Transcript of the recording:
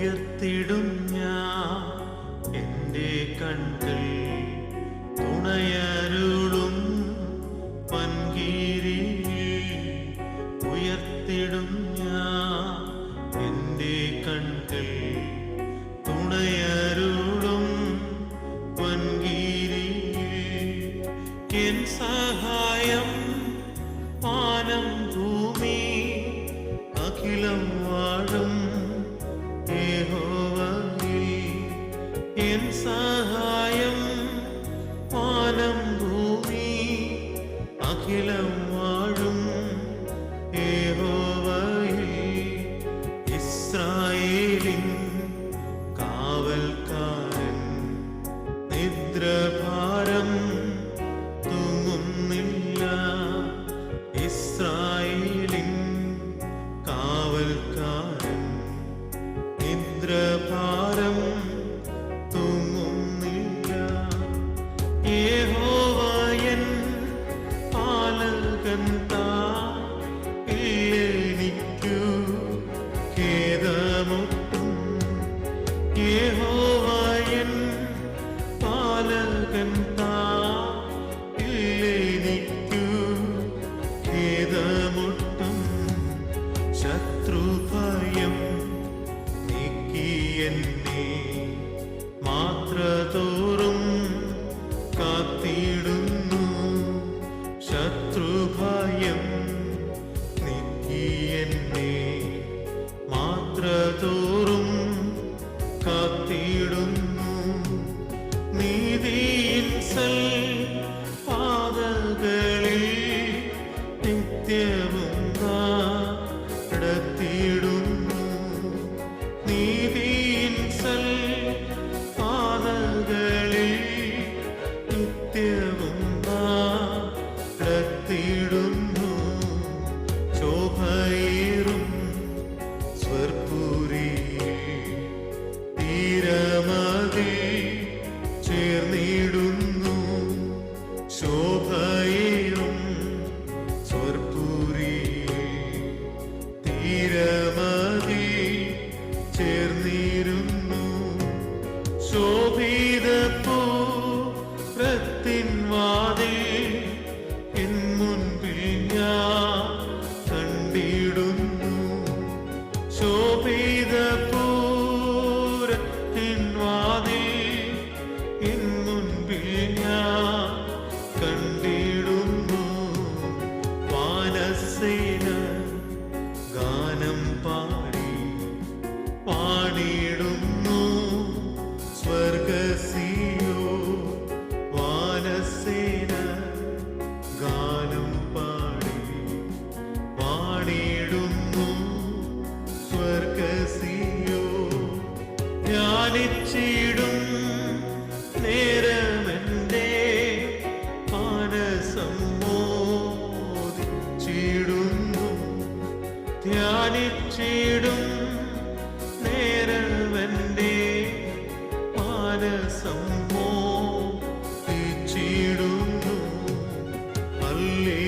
ഉയർത്തിടും ഞാൻ എന്റെ കൺകൾ തുണയരുളും പൻകീരി ഉയർത്തിടും ഞാൻ എന്റെ കൺകൾ തുണയരുളും പൻകീരി കെൻ സഹാ Cristo. ജ്വലിച്ചിടും നേരമെന്റെ മാനസം മോദിച്ചിടുന്നു ധ്യാനിച്ചിടും നേരമെന്റെ മാനസം മോദിച്ചിടുന്നു അല്ലേ